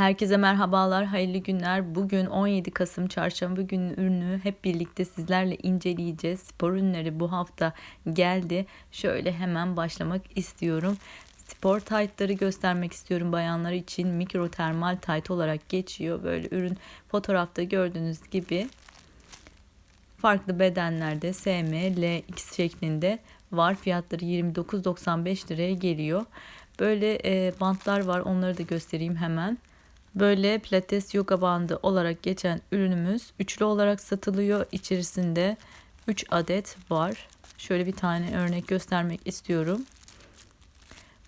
Herkese merhabalar, hayırlı günler. Bugün 17 Kasım Çarşamba günü ürünü hep birlikte sizlerle inceleyeceğiz. Spor ürünleri bu hafta geldi. Şöyle hemen başlamak istiyorum. Spor taytları göstermek istiyorum bayanlar için. Mikro termal tayt olarak geçiyor. Böyle ürün fotoğrafta gördüğünüz gibi farklı bedenlerde SM, L, X şeklinde var. Fiyatları 29.95 liraya geliyor. Böyle e, bantlar var. Onları da göstereyim hemen. Böyle pilates yoga bandı olarak geçen ürünümüz üçlü olarak satılıyor. İçerisinde 3 adet var. Şöyle bir tane örnek göstermek istiyorum.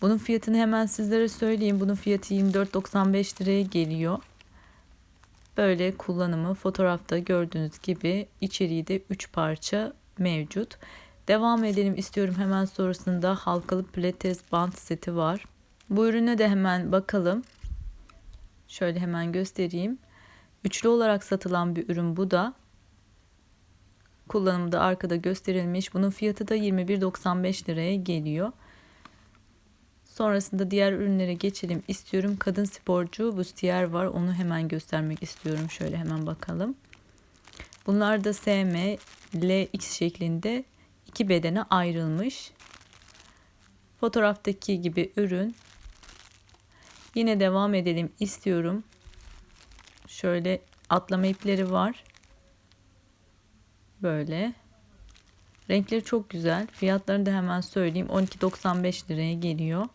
Bunun fiyatını hemen sizlere söyleyeyim. Bunun fiyatı 24.95 liraya geliyor. Böyle kullanımı fotoğrafta gördüğünüz gibi içeriği de 3 parça mevcut. Devam edelim istiyorum hemen sonrasında halkalı pilates band seti var. Bu ürüne de hemen bakalım. Şöyle hemen göstereyim. Üçlü olarak satılan bir ürün bu da. Kullanımda arkada gösterilmiş. Bunun fiyatı da 21.95 liraya geliyor. Sonrasında diğer ürünlere geçelim istiyorum. Kadın sporcu bustiyer var. Onu hemen göstermek istiyorum. Şöyle hemen bakalım. Bunlar da SM, LX şeklinde iki bedene ayrılmış. Fotoğraftaki gibi ürün Yine devam edelim istiyorum. Şöyle atlama ipleri var. Böyle. Renkleri çok güzel. Fiyatlarını da hemen söyleyeyim. 12.95 liraya geliyor.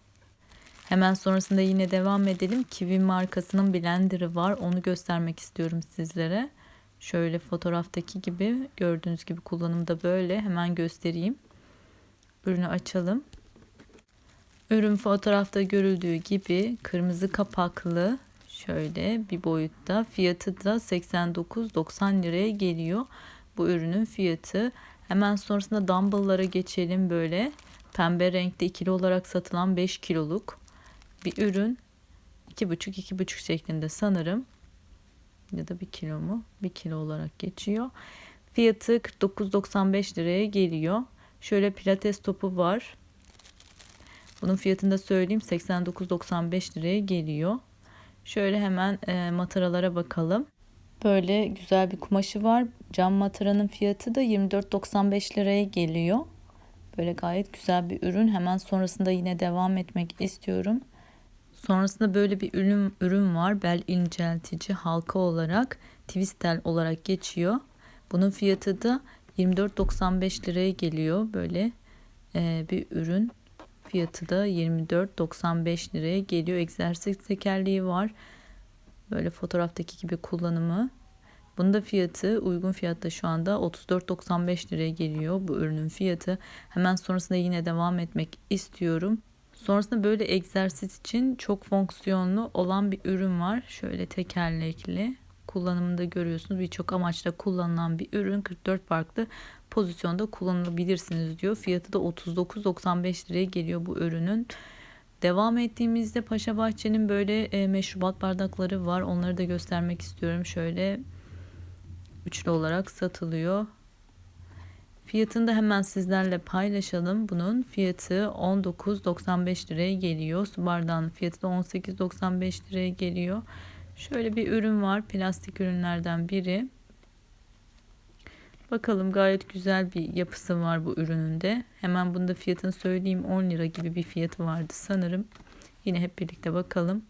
Hemen sonrasında yine devam edelim. Kiwi markasının blenderı var. Onu göstermek istiyorum sizlere. Şöyle fotoğraftaki gibi gördüğünüz gibi kullanımda böyle. Hemen göstereyim. Ürünü açalım. Ürün fotoğrafta görüldüğü gibi kırmızı kapaklı şöyle bir boyutta fiyatı da 89.90 liraya geliyor. Bu ürünün fiyatı. Hemen sonrasında dumbbelllara geçelim böyle. Pembe renkte ikili olarak satılan 5 kiloluk bir ürün. 2,5-2,5 şeklinde sanırım. Ya da 1 kilo mu? 1 kilo olarak geçiyor. Fiyatı 49.95 liraya geliyor. Şöyle pilates topu var. Bunun fiyatını da söyleyeyim 89.95 liraya geliyor. Şöyle hemen e, mataralara bakalım. Böyle güzel bir kumaşı var. Cam mataranın fiyatı da 24.95 liraya geliyor. Böyle gayet güzel bir ürün. Hemen sonrasında yine devam etmek istiyorum. Sonrasında böyle bir ürün, ürün var. Bel inceltici halka olarak twistel olarak geçiyor. Bunun fiyatı da 24.95 liraya geliyor. Böyle e, bir ürün. Fiyatı da 24.95 liraya geliyor. Egzersiz tekerleği var. Böyle fotoğraftaki gibi kullanımı. Bunda fiyatı uygun fiyatta şu anda 34.95 liraya geliyor bu ürünün fiyatı. Hemen sonrasında yine devam etmek istiyorum. Sonrasında böyle egzersiz için çok fonksiyonlu olan bir ürün var. Şöyle tekerlekli kullanımında görüyorsunuz. Birçok amaçla kullanılan bir ürün 44 farklı pozisyonda kullanılabilirsiniz diyor. Fiyatı da 39.95 liraya geliyor bu ürünün. Devam ettiğimizde Paşa Bahçe'nin böyle e, meşrubat bardakları var. Onları da göstermek istiyorum. Şöyle üçlü olarak satılıyor. Fiyatını da hemen sizlerle paylaşalım. Bunun fiyatı 19.95 liraya geliyor. Su bardağının fiyatı da 18.95 liraya geliyor. Şöyle bir ürün var. Plastik ürünlerden biri. Bakalım gayet güzel bir yapısı var bu ürününde. Hemen bunda fiyatını söyleyeyim. 10 lira gibi bir fiyatı vardı sanırım. Yine hep birlikte bakalım.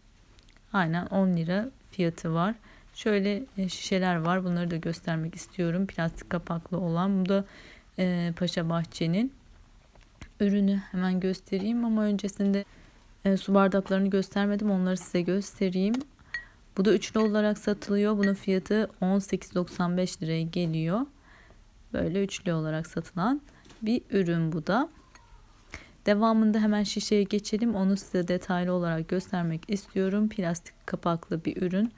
Aynen 10 lira fiyatı var. Şöyle e, şişeler var. Bunları da göstermek istiyorum. Plastik kapaklı olan. Bu da e, Paşa Bahçe'nin ürünü. Hemen göstereyim ama öncesinde e, su bardaklarını göstermedim. Onları size göstereyim. Bu da üçlü olarak satılıyor. Bunun fiyatı 18.95 liraya geliyor. Böyle üçlü olarak satılan bir ürün bu da. Devamında hemen şişeye geçelim. Onu size detaylı olarak göstermek istiyorum. Plastik kapaklı bir ürün.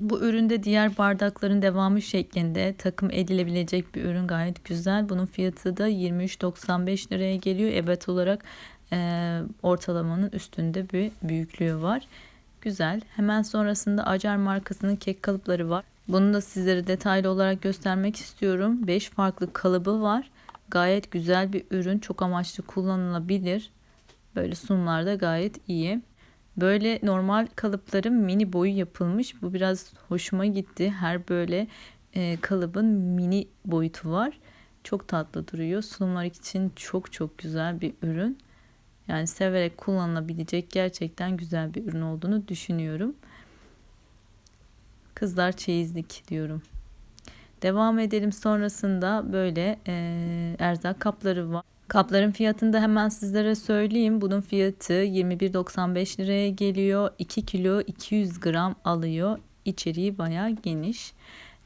Bu üründe diğer bardakların devamı şeklinde takım edilebilecek bir ürün gayet güzel. Bunun fiyatı da 23.95 liraya geliyor. Evet olarak e, ortalamanın üstünde bir büyüklüğü var. Güzel. Hemen sonrasında Acar markasının kek kalıpları var. Bunu da sizlere detaylı olarak göstermek istiyorum. 5 farklı kalıbı var. Gayet güzel bir ürün. Çok amaçlı kullanılabilir. Böyle sunumlarda gayet iyi. Böyle normal kalıpların mini boyu yapılmış. Bu biraz hoşuma gitti. Her böyle e, kalıbın mini boyutu var. Çok tatlı duruyor. Sunumlar için çok çok güzel bir ürün. Yani severek kullanılabilecek gerçekten güzel bir ürün olduğunu düşünüyorum. Kızlar çeyizlik diyorum. Devam edelim sonrasında böyle e, erzak kapları var. Kapların fiyatını da hemen sizlere söyleyeyim. Bunun fiyatı 21.95 liraya geliyor. 2 kilo 200 gram alıyor. İçeriği bayağı geniş.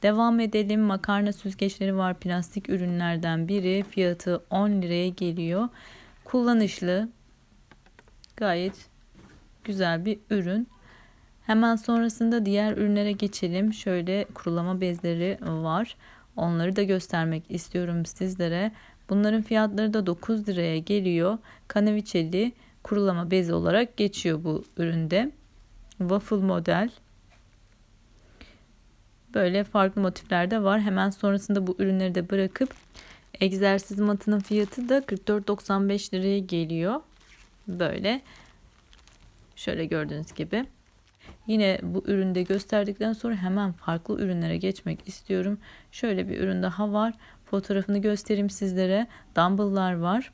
Devam edelim. Makarna süzgeçleri var. Plastik ürünlerden biri. Fiyatı 10 liraya geliyor. Kullanışlı. Gayet güzel bir ürün. Hemen sonrasında diğer ürünlere geçelim. Şöyle kurulama bezleri var. Onları da göstermek istiyorum sizlere. Bunların fiyatları da 9 liraya geliyor. Kanaviçeli kurulama bezi olarak geçiyor bu üründe. Waffle model. Böyle farklı motifler de var. Hemen sonrasında bu ürünleri de bırakıp egzersiz matının fiyatı da 44.95 liraya geliyor. Böyle. Şöyle gördüğünüz gibi. Yine bu üründe gösterdikten sonra hemen farklı ürünlere geçmek istiyorum. Şöyle bir ürün daha var. Fotoğrafını göstereyim sizlere. Dumbbell'lar var.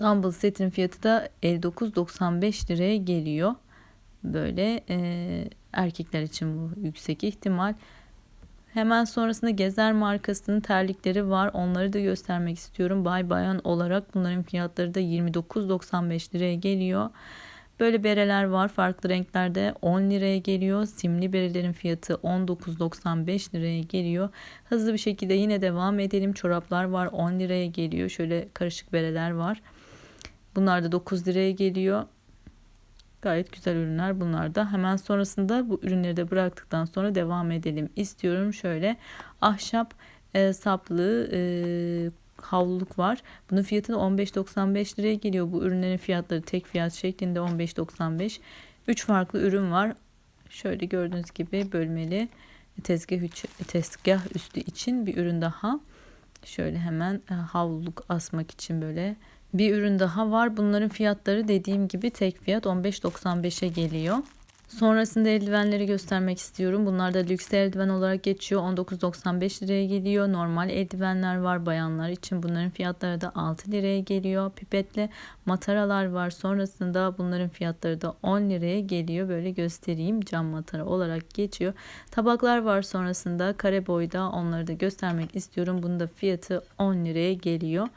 Dumbbell setin fiyatı da 59.95 liraya geliyor. Böyle e, erkekler için bu yüksek ihtimal. Hemen sonrasında Gezer markasının terlikleri var. Onları da göstermek istiyorum. Bay bayan olarak bunların fiyatları da 29.95 liraya geliyor. Böyle bereler var farklı renklerde 10 liraya geliyor. Simli berelerin fiyatı 19.95 liraya geliyor. Hızlı bir şekilde yine devam edelim. Çoraplar var 10 liraya geliyor. Şöyle karışık bereler var. Bunlar da 9 liraya geliyor. Gayet güzel ürünler bunlar da. Hemen sonrasında bu ürünleri de bıraktıktan sonra devam edelim istiyorum. Şöyle ahşap e, saplı e, havluluk var. Bunun fiyatı da 15.95 liraya geliyor. Bu ürünlerin fiyatları tek fiyat şeklinde 15.95. 3 farklı ürün var. Şöyle gördüğünüz gibi bölmeli tezgah, tezgah üstü için bir ürün daha. Şöyle hemen e, havluluk asmak için böyle bir ürün daha var. Bunların fiyatları dediğim gibi tek fiyat 15.95'e geliyor. Sonrasında eldivenleri göstermek istiyorum. Bunlar da lüks eldiven olarak geçiyor. 19.95 liraya geliyor. Normal eldivenler var bayanlar için. Bunların fiyatları da 6 liraya geliyor. Pipetli mataralar var. Sonrasında bunların fiyatları da 10 liraya geliyor. Böyle göstereyim. Cam matara olarak geçiyor. Tabaklar var sonrasında. Kare boyda onları da göstermek istiyorum. Bunun da fiyatı 10 liraya geliyor.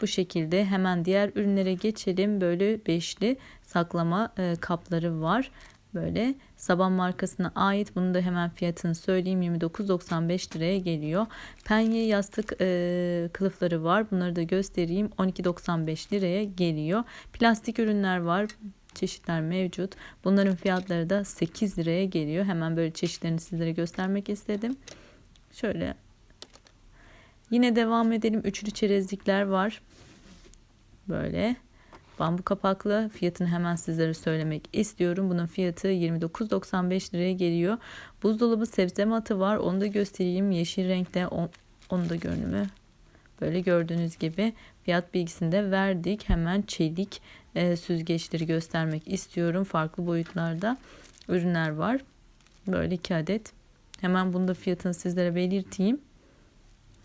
Bu şekilde hemen diğer ürünlere geçelim. Böyle beşli saklama e, kapları var. Böyle Saban markasına ait. Bunu da hemen fiyatını söyleyeyim. 29.95 liraya geliyor. Penye yastık e, kılıfları var. Bunları da göstereyim. 12.95 liraya geliyor. Plastik ürünler var çeşitler mevcut. Bunların fiyatları da 8 liraya geliyor. Hemen böyle çeşitlerini sizlere göstermek istedim. Şöyle Yine devam edelim. Üçlü çerezlikler var. Böyle. Bambu kapaklı fiyatını hemen sizlere söylemek istiyorum. Bunun fiyatı 29.95 liraya geliyor. Buzdolabı sebze matı var. Onu da göstereyim. Yeşil renkte. Onu da görünümü böyle gördüğünüz gibi fiyat bilgisini de verdik. Hemen çelik e, süzgeçleri göstermek istiyorum. Farklı boyutlarda ürünler var. Böyle iki adet. Hemen bunu da fiyatını sizlere belirteyim.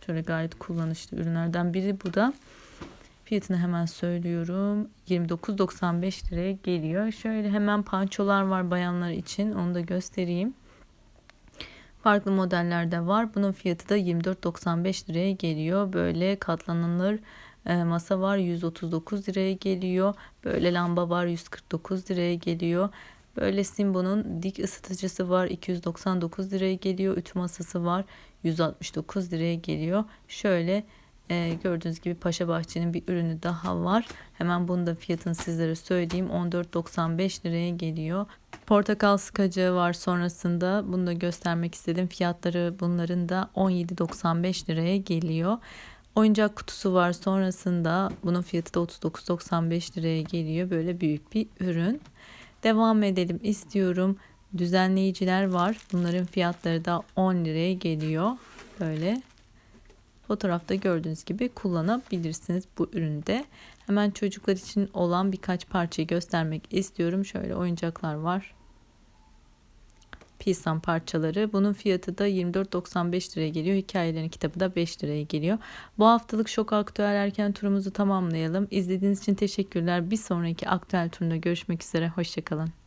Şöyle gayet kullanışlı ürünlerden biri bu da. Fiyatını hemen söylüyorum. 29.95 liraya geliyor. Şöyle hemen pançolar var bayanlar için. Onu da göstereyim. Farklı modellerde var. Bunun fiyatı da 24.95 liraya geliyor. Böyle katlanılır e, masa var 139 liraya geliyor. Böyle lamba var 149 liraya geliyor. Böyle Simbo'nun dik ısıtıcısı var 299 liraya geliyor. Ütü masası var 169 liraya geliyor. Şöyle e, gördüğünüz gibi Paşa Bahçe'nin bir ürünü daha var. Hemen bunu da fiyatını sizlere söyleyeyim. 14.95 liraya geliyor. Portakal sıkacağı var sonrasında. Bunu da göstermek istedim. Fiyatları bunların da 17.95 liraya geliyor. Oyuncak kutusu var sonrasında. Bunun fiyatı da 39.95 liraya geliyor. Böyle büyük bir ürün. Devam edelim istiyorum. Düzenleyiciler var. Bunların fiyatları da 10 liraya geliyor. Böyle fotoğrafta gördüğünüz gibi kullanabilirsiniz bu üründe. Hemen çocuklar için olan birkaç parçayı göstermek istiyorum. Şöyle oyuncaklar var. Pisan parçaları. Bunun fiyatı da 24.95 liraya geliyor. Hikayelerin kitabı da 5 liraya geliyor. Bu haftalık şok aktüel erken turumuzu tamamlayalım. İzlediğiniz için teşekkürler. Bir sonraki aktüel turunda görüşmek üzere. Hoşçakalın.